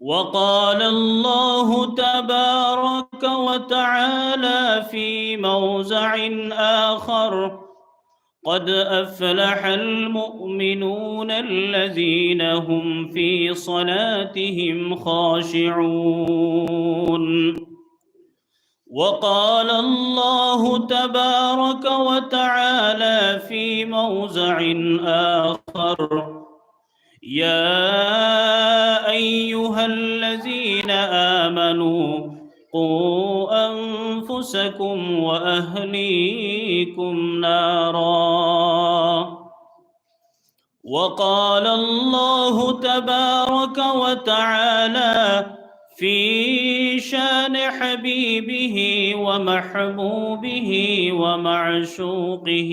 وقال الله تبارك وتعالى في موزع آخر قد أفلح المؤمنون الذين هم في صلاتهم خاشعون. وقال الله تبارك وتعالى في موزع آخر يا أيها الذين آمنوا قوا أنفسكم وأهليكم نارا. وقال الله تبارك وتعالى في شان حبيبه ومحبوبه ومعشوقه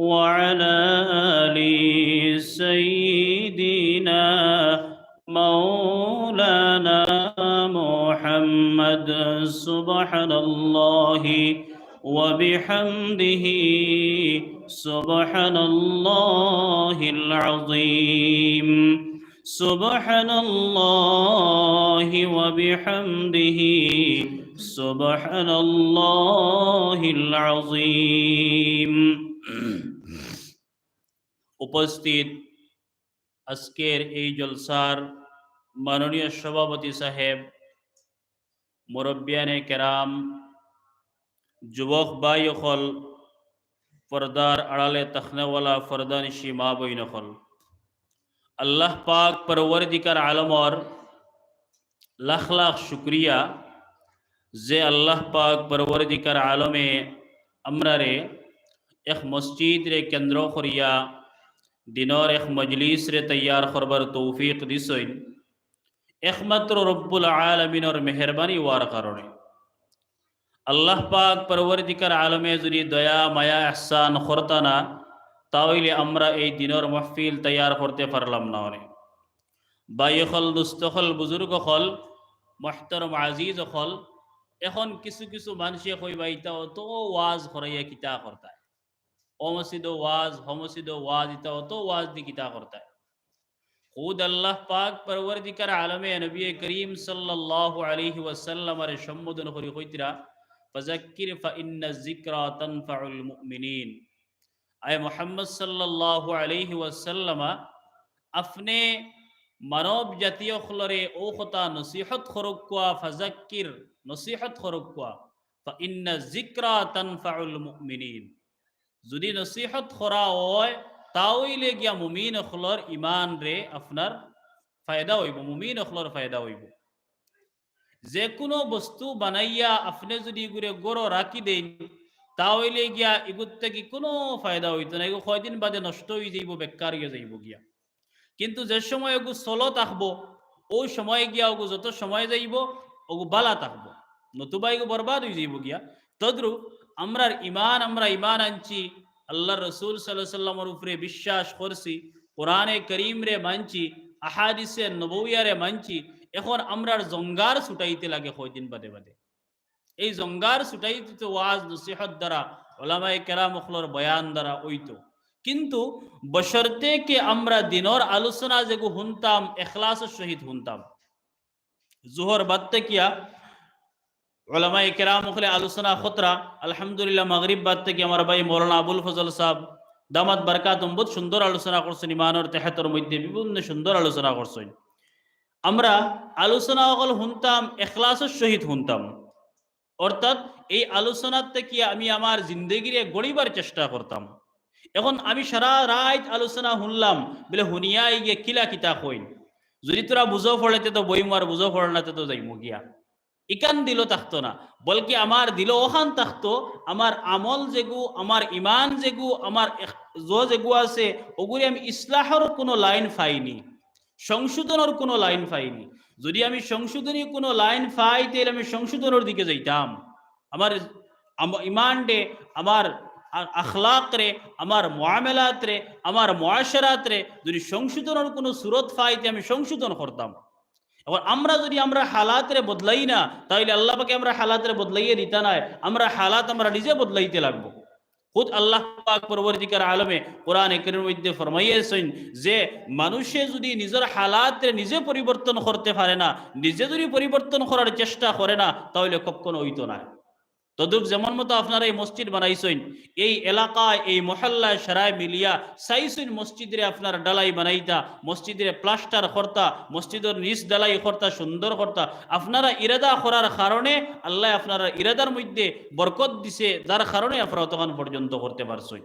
وعلى آل سيدنا مولانا محمد. سبحان الله وبحمده سبحان الله العظيم. سبحان الله وبحمده سبحان الله العظيم. উপস্থিত আজকের এই জলসার মাননীয় সভাপতি সাহেব মুরব্বিয়ানে কেরাম যুবক বাই অকল পর্দার আড়ালে তখনেওয়ালা ফরদানিশি মা বই নকল আল্লাহ পাক পরবর্দিকার আলমর লাখ লাখ শুক্রিয়া যে আল্লাহ পাক পরবর্দিকার আলমে আমরারে এক মসজিদ রে কেন্দ্র করিয়া দিনর এক মজলিস রে তৈয়ার করবার তৌফিক দিছইন একমাত্র রব্বুল আলমিনর মেহরবানি ওয়ার কারণে আল্লাহ পাক পরবর্তীকার আলমে যদি দয়া, মায়া এহসান করতানা তাহলে আমরা এই দিনের মহফিল তৈয়ার করতে পারলাম না অনেক বাইহল দুস্তখল বুজুর্গ হল মহতরম আজিজ হল এখন কিছু কিছু মানুষে কইবা ইতা অত ওয়াজ করাইয়া কিতা করতায় ও মসজিদ ওয়াজ হ মসজিদ ওয়াজ ইতা অত ওয়াজ দি কিতা করতায় খুদ আল্লাহ পাক পরবর্তীকার আলমে নবী করিম সাল্লাল্লাহু আলাইহি ওয়াসাল্লামের সম্বোধন করি কইতরা ফাজাক্কির ফাইন্না যিকরা তানফাউল মুমিনিন। আয় মোহাম্মদ সাল্লাল্লাহু আলাইহি ওয়াসাল্লামা, আপনি মানব জাতীয় খলরে ও কথা নসিহত খরকুয়া ফাজাক্কির নসিহত খরকুয়া ফাইন্না যিকরা তানফাউল মুমিনিন। যদি নসিহত খরা হয় তাহলে গিয়া মুমিন অখলর ইমান রে আপনার ফায়দা হইব, মুমিন অখলর ফায়দা হইব। যে কোনো বস্তু বানাইয়া আপনি যদি এগুলো গড় রাখি দেন তাহলে গিয়া এগুর থেকে কোনো ফায়দা হইতো না এগুলো কয়দিন বাদে নষ্ট হয়ে যাইব, বেকার হয়ে যাইব গিয়া। কিন্তু যে সময় এগু চলো থাকব ওই সময় গিয়া ওগু যত সময় যাইব, ওগু বালা থাকব নতুবা এগু বরবাদ হয়ে যাইব গিয়া। তদ্রু আমরার ইমান আমরা ইমান আনছি। আল্লাহ রসুল সাল্লামর উপরে বিশ্বাস করছি, কোরআনে করিম রে মানছি, আহাদিসে নবৌয়ারে মানছি। এখন আমরার জঙ্গার ছুটাইতে লাগে কয়দিন বাদে বাদে। এই জঙ্গার ছুটাইতে ওয়াজ, নসিহত দ্বারা ওলামাই কেরাম অখলর বয়ান দ্বারা ওইতো কিন্তু বসরতে কে আমরা দিনর আলোচনা যেগু শুনতাম এখলাসের সহিত শুনতাম জোহর বাদতে কিয়া ওলামাই কেরাম ওখলে আলোচনা, খতরা। আলহামদুলিল্লাহ, মাগরিব বাদ থেকে আমার ভাই মৌলানা আবুল ফজল সাহেব দামাত বারকাত বহুত সুন্দর আলোচনা করছেন, ইমানের তেহাতর মধ্যে বিভিন্ন সুন্দর আলোচনা করছেন। আমরা আলোচনা অকল শুনতাম, এখলাসের সহিত শুনতাম। অর্থাৎ এই আলোচনার থেকে আমি আমার জিন্দগিরে গড়িবার চেষ্টা করতাম। এখন আমি সারা রাত আলোচনা শুনলাম, বলে শুনিয়া গিয়ে কিলা কিতা কইন। যদি তোরা বুঝো পড়াইতে তো বই মার বুঝো পড়াতে তো যাই গিয়া। ইকান দিল থাকতো না, বলকি আমার দিল ওখান থাকতো আমার আমল যেগু, আমার ইমান যেগু, আমার জ যেগু আছে, ওগুলি আমি ইসলাহর কোনো লাইন পাইনি সংশোধনের কোনো লাইন পাইনি যদি আমি সংশোধনী কোনো লাইন পাই তাহলে আমি সংশোধনের দিকে যাইতাম। আমার আম- ইমান ডে আমার আখলাক রে, আমার মোয়ামেলাত রে, আমার মহাশরাত রে, যদি সংশোধনের কোনো সুরত পাইতে আমি সংশোধন করতাম। এবার আমরা যদি আমরা হালাতরে বদলাই না, তাহলে আল্লাহকে আমরা হালাতরে বদলাইয়ে দিতে নাই, আমরা হালাত আমরা নিজে বদলাইতে লাগবো। খুদ আল্লাহ পরবর্তীকার আলমে কোরআন একরের মধ্যে ফরমাইয়েছেন যে, মানুষে যদি নিজের হালাতে নিজে পরিবর্তন করতে পারে না, নিজে যদি পরিবর্তন করার চেষ্টা করে না, তাহলে কখনো হইতো না। তদুপ যেমন মতো আপনারা এই মসজিদ বানাইছেন, এই এলাকায় এই মহল্লায় সারায় মিলিয়া সাইসুন মসজিদরে আপনার ডালাই বানাইতা, মসজিদরে প্লাস্টার কর্তা মসজিদের নিচ ডালাই কর্তা সুন্দর কর্তা আপনারা ইরাদা করার কারণে আল্লাহ আপনারা ইরাদার মধ্যে বরকত দিছে, যার কারণে আপনারা তখন পর্যন্ত করতে পারছেন।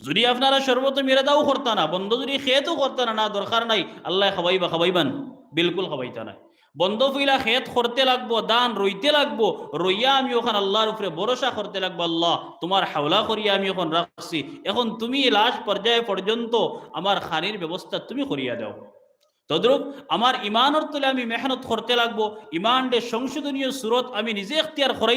যদি আপনারা সর্বপ্রথম ইরাদাও করতা না, বন্ধ যদি খেয়েও করতা না না দরকার নাই, আল্লাহ খাবাইবা খাবাইবান বিলকুল খাবাইতা নাই। বন্ধ ফিলা খেত করতে লাগবো, দান রইতে লাগবো, রইয়া আমি ওখান আল্লাহর উপরে ভরসা করতে লাগবো, আল্লাহ তোমার হাওলা করিয়া আমি এখন রাখছি। এখন তুমি লাশ পর্যায়ে পর্যন্ত আমার খানির ব্যবস্থা তুমি করিয়া দাও। তদ্রুপ আমার ইমানের তুলে আমি মেহনত করতে লাগবো ইমান সংশোধনীয় সুরত আমি নিজে এখতিয়ার করাই